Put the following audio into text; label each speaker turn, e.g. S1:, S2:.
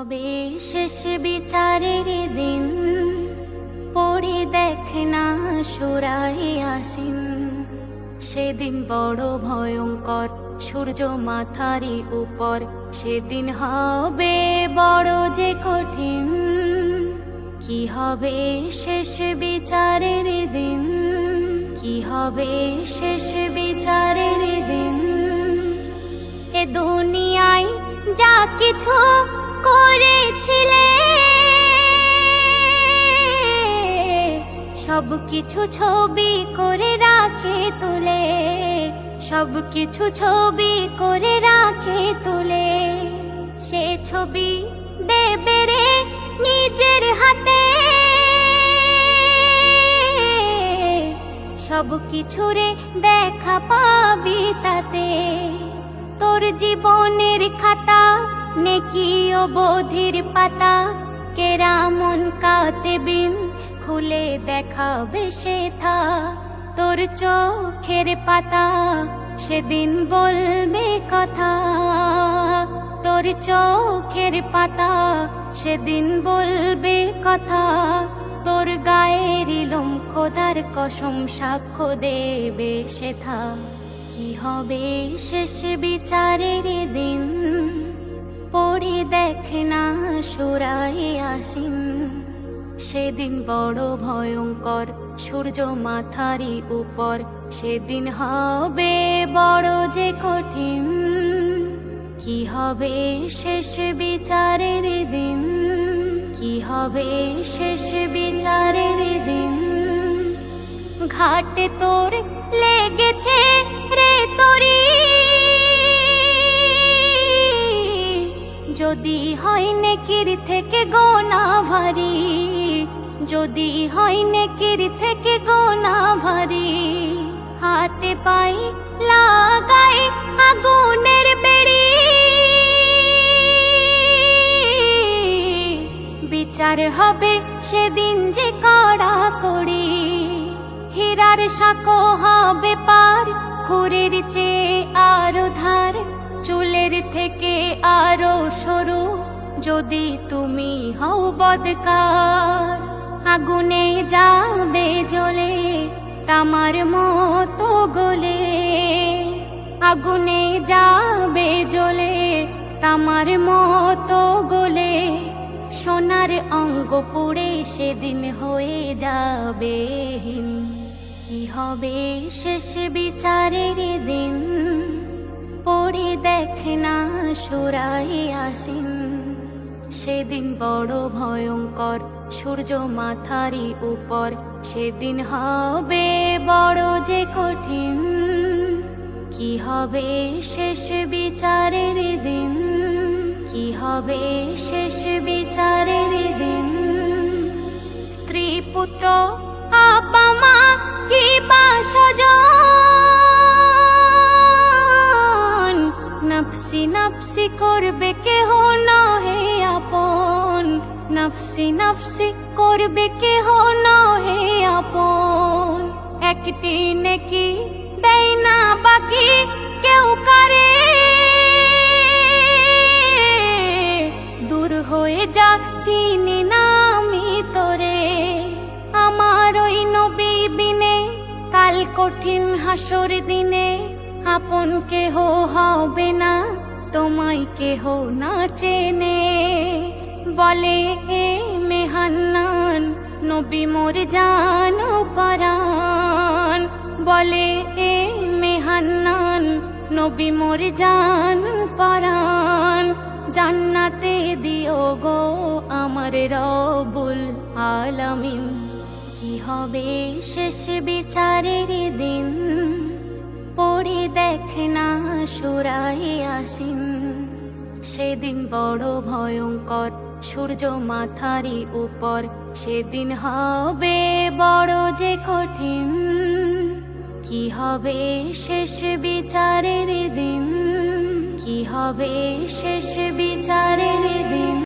S1: হবে শেষ বিচারের দিন পড়ে দেখ না সুরাই আসিন। সেদিন বড় ভয়ঙ্কর, সূর্য মাথারি উপর। সেদিন হবে বড় যে কঠিন, কি হবে শেষ বিচারের দিন? কি হবে শেষ বিচারের দিন? এ দুনিয়ায় যা কিছু করেছিলে। সব কিছু ছবি করে রাখে তুলে সব কিছু ছবি করে রাখে তুলে। সে ছবি দেবে রে নিজের হাতে। সব কিছু রে দেখা পাবি তাতে। তোর জীবনের খাতা নেকি ও বোধির পাতা? কেরামন কাতে বিন? খুলে দেখাবে সে থা। তোর চোখের পাতা, সেদিন বলবে কথা। তোর চোখের পাতা, সেদিন বলবে কথা। তোর গায়ের ইলম খোদার কসম সাক্ষ্য দেবে সেথা কি হবে শেষ বিচারের দিন? পড়ে দেখ না সুরাই আসিন সেদিন বড় ভয়ঙ্কর, সূর্য মাথারি উপর। সেদিন হবে বড় যে কঠিন, কি হবে শেষ বিচারের দিন? কি হবে শেষ বিচারের দিন? ঘাটে তোর লেগেছে রে তরি। যদি হয় নেকির থেকে গোনা ভারী যদি হয় নেকির থেকে গোনা ভারী হাতে পাই লাগাই আগুনের বেড়ি। বিচার হবে সেদিন যে কড়া করি হীরার সাঁকো হবে যদি তুমি হও বদকার, আগুনে যাবে জ্বলে, তামার মতো গলে। আগুনে যাবে জ্বলে, তামার মতো গলে। সোনার অঙ্গ পুড়ে সেদিন হয়ে যাবে। কি হবে শেষ বিচারের দিন? পড়ে দেখ না সুরাই আসিন সেদিন বড় ভয়ঙ্কর, সূর্য মাথারি উপর। সেদিন হবে বড় যে কঠিন, কি হবে শেষ বিচারের দিন? কি হবে শেষ বিচারের দিন? স্ত্রী, পুত্র, আপা, মা, কি বা নফসি নফসি করবে কেহ নহে। নফসি নফসি করবে কেহ নহে আপন। একটি নেকি দেয় না বাকি কেউ করে। দূর হয়ে যা চিনি না আমি তোরে। আমার ওই নবী বিনে কাল কঠিন হাসর দিনে আপন কেহ হবে না, তোমায় কেহ না চেনে। বলে, এ মেহান্নান, নবী মোর জান পরান বলে, এ মেহান্নান, নবী মোর জান পরান জান্নাতে দিও গো আমার রবুল আলামিন। কি হবে শেষ বিচারের দিন? পড়ে দেখ না সুরাই আসিন। সেদিন বড় ভয়ঙ্কর, সূর্য মাথারি উপর। সেদিন হবে বড় যে কঠিন, কি হবে শেষ বিচারের দিন? কি হবে শেষ বিচারের দিন?